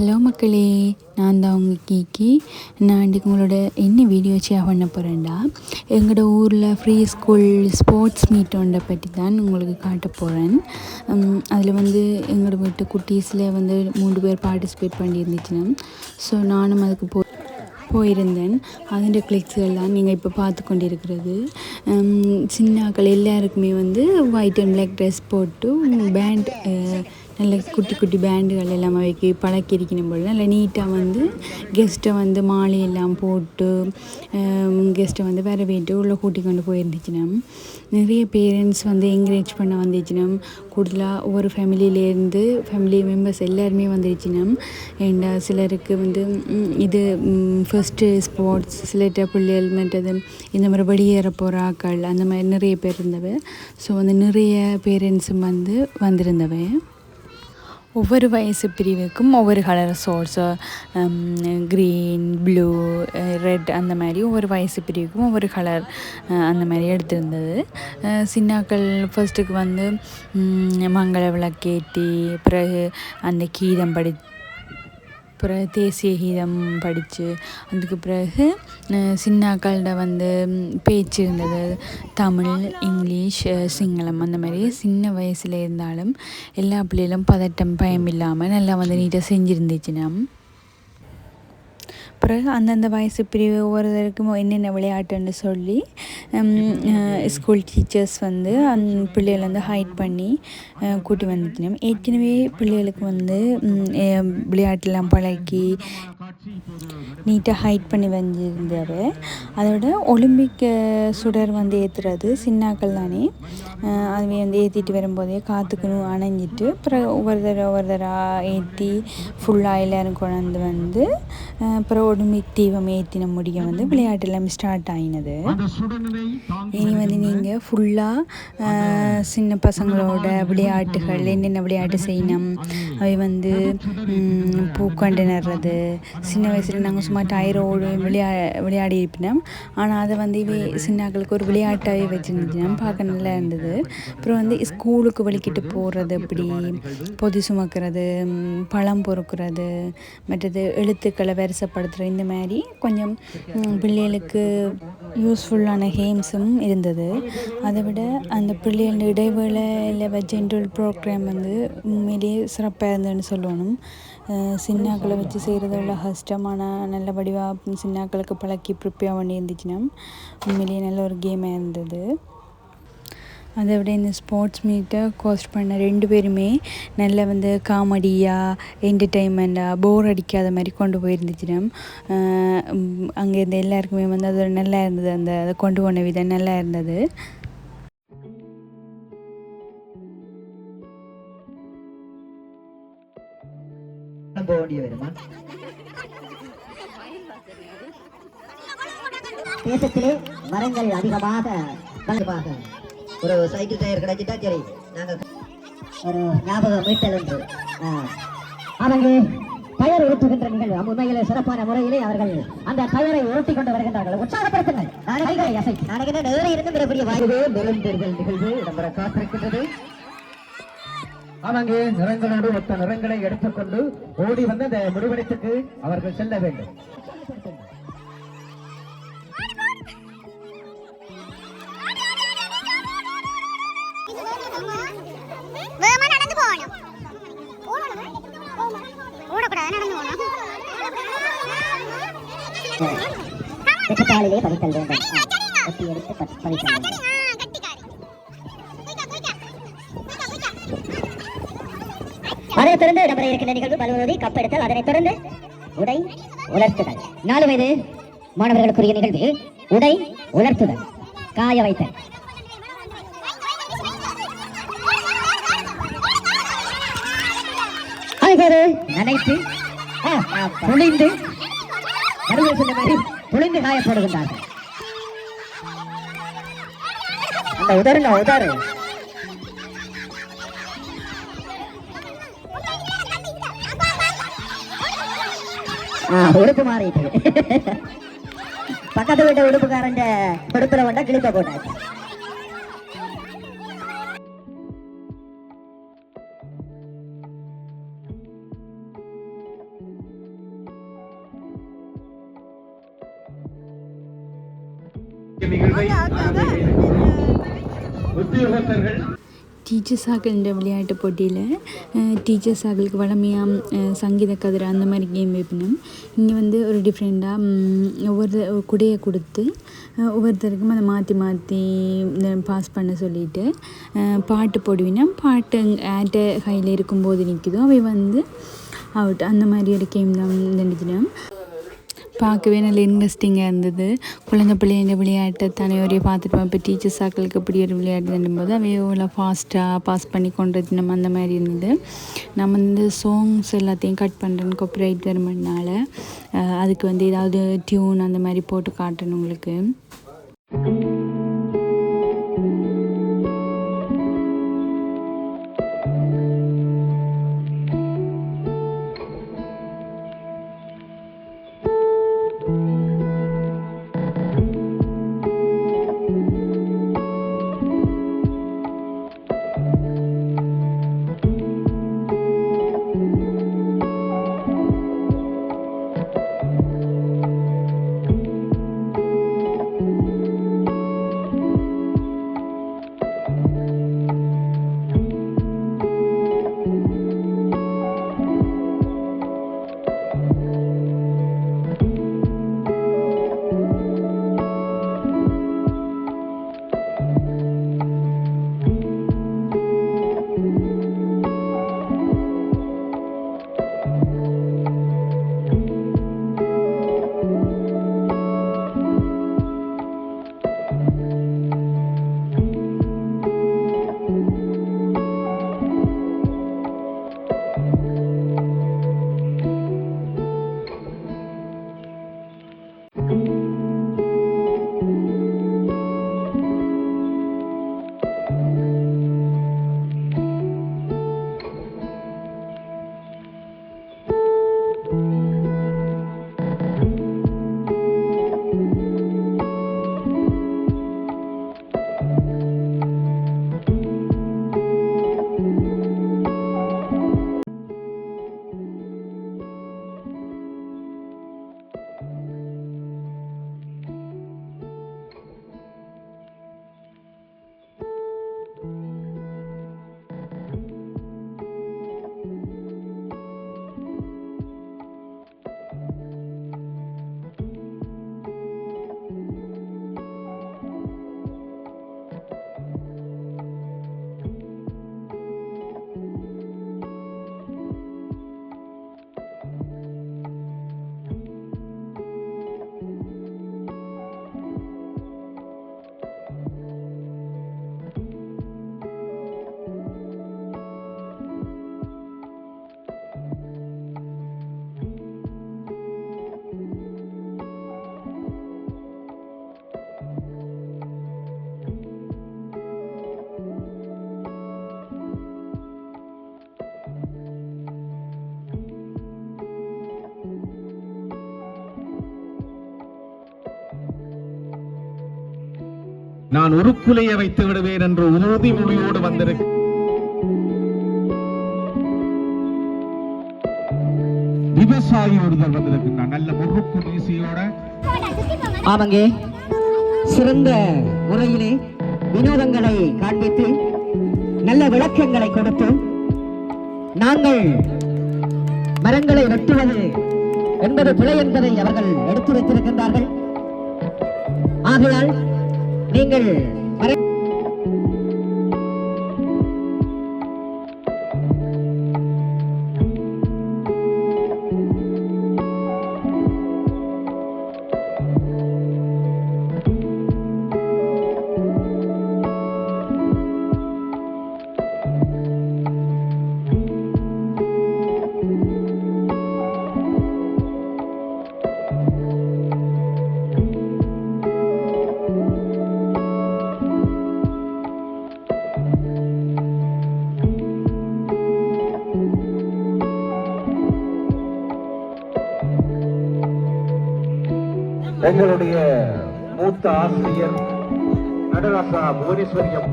Hello மக்களே நான் தான் உங்கள் கீக்கி நான் இன்றைக்கு உங்களோட என்ன வீடியோ ஷேர் பண்ண போகிறேன்டா எங்களோட ஊரில் ஃப்ரீ ஸ்கூல் ஸ்போர்ட்ஸ் மீட் ஒன்றை பற்றி தான் உங்களுக்கு காட்ட போகிறேன் அதில் வந்து எங்களோட வீட்டு குட்டீஸில் வந்து மூன்று பேர் பார்ட்டிசிபேட் பண்ணியிருந்துச்சுன்னா ஸோ நானும் அதுக்கு போ போயிருந்தேன். அதிൻ്റെ கிளிக்ஸ்கள் தான் நீங்கள் இப்போ பார்த்து கொண்டிருக்கிறது. சின்னாக்கள் எல்லாருக்குமே வந்து ஒயிட் அண்ட் பிளாக் ட்ரெஸ் போட்டு பேண்ட் நல்ல குட்டி குட்டி பேண்டுகள் எல்லாம் வைக்கி பழக்கியிருக்கணும் போல். நல்ல நீட்டாக வந்து கெஸ்ட்டை வந்து மாலையெல்லாம் போட்டு கெஸ்ட்டை வந்து வரவேற்று உள்ளே கூட்டி கொண்டு போயிருந்துச்சுன்னா நிறைய பேரண்ட்ஸ் வந்து என்கரேஜ் பண்ண வந்துச்சுன்னா கூடுதலாக ஒவ்வொரு ஃபேமிலியிலேருந்து ஃபேமிலி மெம்பர்ஸ் எல்லாருமே வந்துருச்சுன்னா அண்ட் சிலருக்கு வந்து இது ஃபஸ்ட்டு ஸ்போர்ட்ஸ் சில பிள்ளைகள் மற்றது இந்த மாதிரி வெளியேற போகிற ஆக்கள் அந்த மாதிரி நிறைய பேர் இருந்தவ. ஸோ வந்து நிறைய பேரண்ட்ஸும் வந்து வந்திருந்தவ. ஒவ்வொரு வயசு பிரிவுக்கும் ஒவ்வொரு கலர் சோர்ஸு க்ரீன் ப்ளூ ரெட் அந்த மாதிரி ஒவ்வொரு வயசு பிரிவுக்கும் ஒவ்வொரு கலர் அந்த மாதிரி எடுத்திருந்தது. சின்னாக்கள் ஃபர்ஸ்ட்டுக்கு வந்து மங்கள விளக்கேற்றி பிறகு அந்த கீதம் படி பிறகு தேசிய கீதம் படித்து அதுக்கு பிறகு சின்னாக்கள்கிட்ட வந்து பேச்சு இருந்தது. தமிழ் இங்கிலீஷ் சிங்களம் அந்த மாதிரி சின்ன வயசில் இருந்தாலும் எல்லா பிள்ளைகளும் பதட்டம் பயம் இல்லாமல் நல்லா வந்து நீட்டாக செஞ்சுருந்துச்சுன்னா பிறகு அந்தந்த வயசு பிரிவு ஒவ்வொருத்தருக்கும் என்னென்ன விளையாட்டுன்னு சொல்லி ஸ்கூல் டீச்சர்ஸ் வந்து அந் பிள்ளைகளை வந்து ஹைட் பண்ணி கூட்டி வந்துட்டோம் ஏற்கனவே பிள்ளைகளுக்கு வந்து விளையாட்டெல்லாம் பழக்கி நீட்டாக ஹைட் பண்ணி வந்திருந்தார் அதோட ஒலிம்பிக் சுடர் வந்து ஏற்றுறது சின்னாக்கள் தானே. அதுவே வந்து ஏற்றிட்டு வரும்போதே காற்றுக்கணும் அணைஞ்சிட்டு அப்புறம் ஒவ்வொரு தடவை ஒவ்வொரு தடவை ஏற்றி ஃபுல்லாக எல்லோரும் கொண்டாந்து வந்து அப்புறம் ஒலிம்பிக் தீபம் ஏற்றின முடிய வந்து விளையாட்டு எல்லாம் ஸ்டார்ட் ஆயினது. இனி வந்து நீங்கள் ஃபுல்லாக சின்ன பசங்களோட விளையாட்டுகள் என்னென்ன விளையாட்டு செய்யணும் அவை வந்து பூக்கண்டு நடுறது சின்ன வயசில் நாங்கள் சும்மா டயரோடு விளையா விளையாடி இருப்பினோம் ஆனால் அதை வந்து இவை சின்னாக்களுக்கு ஒரு விளையாட்டாகவே வச்சுருந்துச்சுன்னா பார்க்க நல்லா இருந்தது. அப்புறம் வந்து ஸ்கூலுக்கு வலிக்கிட்டு போகிறது அப்படி பொதி சுமக்கிறது பழம் பொறுக்கிறது மற்றது எழுத்துக்களை வரிசைப்படுத்துகிற இந்த மாதிரி கொஞ்சம் பிள்ளைகளுக்கு யூஸ்ஃபுல்லான கேம்ஸும் இருந்தது. அதை விட அந்த பிள்ளைகளோட இடைவேளையில் ஜென்ரல் ப்ரோக்ராம் வந்து உண்மையிலேயே சிறப்பாக இருந்ததுன்னு சொல்லணும். சின்னாக்களை வச்சு செய்கிறது உள்ள கஷ்டமான நல்ல வடிவாக சின்னாக்களுக்கு பழக்கி ப்ரிப்பேர் பண்ணி இருந்துச்சுன்னா உண்மையிலேயே நல்ல ஒரு கேமாக இருந்தது. அதை விட இந்த ஸ்போர்ட்ஸ் மீட்டை கோஸ்ட் பண்ண ரெண்டு பேருமே நல்ல வந்து காமெடியாக என்டர்டெயின்மெண்ட்டாக போர் அடிக்காத மாதிரி கொண்டு போயிருந்துச்சுன்னா அங்கே இருந்த எல்லாருக்குமே வந்து அது ஒரு நல்லா இருந்தது. அந்த அதை கொண்டு போன விதம் நல்லா இருந்தது. போக வேண்டிய வருமா தேசத்திலே மரங்கள் அதிகமாக ஒரு சைக்கிள் டயர் கிடைச்சிட்டா சரி நாங்க ஒரு ஞாபகம் மீட்டல் ஒன்று ஆ. அவங்க டயர் உருட்டுகின்ற நிகழ்வு உண்மையிலே சிறப்பான முறையிலே அவர்கள் அந்த டயரை உருட்டி கொண்டு வருகின்றார்கள் உற்சாகப்படுத்துங்கள் அசைத்து. நாளைக்கு நேர இருந்து மிகப்பெரிய வாய்ப்பு நிரந்தர்கள் நிகழ்வு இடம்பெற காத்திருக்கின்றது அவங்க நிறங்களோடு ஒத்த நிறங்களை எடுத்துக்கொண்டு ஓடி வந்து அந்த முடிவெடுத்துக்கு அவர்கள் செல்ல வேண்டும். வெட்டத்தாளிலே பதித்தல் வேண்டும். கட்டி எடுத்து பதித்தல் வேண்டும். அதைத் தொடர்ந்து இடம்பெற இருக்கின்ற நிகழ்வு பலவதி கப்பெடுத்தல். அதனைத் தொடர்ந்து உடை உலர்த்துதல். நாலு வயது மாணவர்களுக்குரிய நிகழ்வு உடை உலர்த்துதல். காய வைத்தல். அதுபோது நனைத்து புளிந்து சொன்ன மாதிரி புளிந்து காயப்படுகின்றார்கள். அந்த உதருங்க உதறு. உடுப்பு மாறிட்டு. பக்கத்து வீட்டு உடுப்புக்காரன் உடுப்புல கொண்டா கிழிக்க போட்டாச்சு. உத்தியோகத்தர்கள் டீச்சர்ஸ் விளையாட்டு போட்டியில் டீச்சர்ஸ் ஆகலுக்கு வளமையாக சங்கீத கதிரை அந்த மாதிரி கேம் வைப்பினோம் இங்கே வந்து ஒரு டிஃப்ரெண்ட்டாக ஒவ்வொரு குடையை கொடுத்து ஒவ்வொருத்தருக்கும் அதை மாற்றி மாற்றி பாஸ் பண்ண சொல்லிட்டு பாட்டு போடுவினா பாட்டு ஆட்ட கையில் இருக்கும்போது நிற்குதோ அவை வந்து அவுட் அந்த மாதிரி ஒரு கேம் தான் நினைக்கிறேன். பார்க்கவே நல்ல இன்ட்ரெஸ்டிங்காக இருந்தது. குழந்தை பிள்ளைங்க விளையாட்டை தானே பார்த்துட்டு இப்போ டீச்சர்ஸ் சாக்களுக்கு இப்படி ஒரு விளையாட்டு போது அவை எவ்வளோ ஃபாஸ்ட்டாக பாஸ் பண்ணி கொண்டு நம்ம அந்த மாதிரி இருந்தது. நம்ம வந்து சாங்ஸ் எல்லாத்தையும் கட் பண்ணுறேன்னு காப்பிரைட் வருமானால அதுக்கு வந்து ஏதாவது டியூன் அந்த மாதிரி போட்டு காட்டணும் உங்களுக்கு. நான் உருக்குலைய வைத்து விடுவேன் என்று உறுதிமொழியோடு வந்திருக்க. விவசாயி ஒருவர் வந்திருக்கிறார். நல்ல முறுக்கு மீசியோட ஆமாங்க. சிறந்த முறையிலே வினோதங்களை காண்பித்து நல்ல விளக்கங்களை கொடுத்து நாங்கள் மரங்களை வெட்டுவது என்பது பிழை என்பதை அவர்கள் எடுத்து வைத்திருக்கின்றார்கள் ஆகையால் நீங்கள் எங்களுடைய மூத்த ஆசிரியர் நடராசா புவனேஸ்வரியம்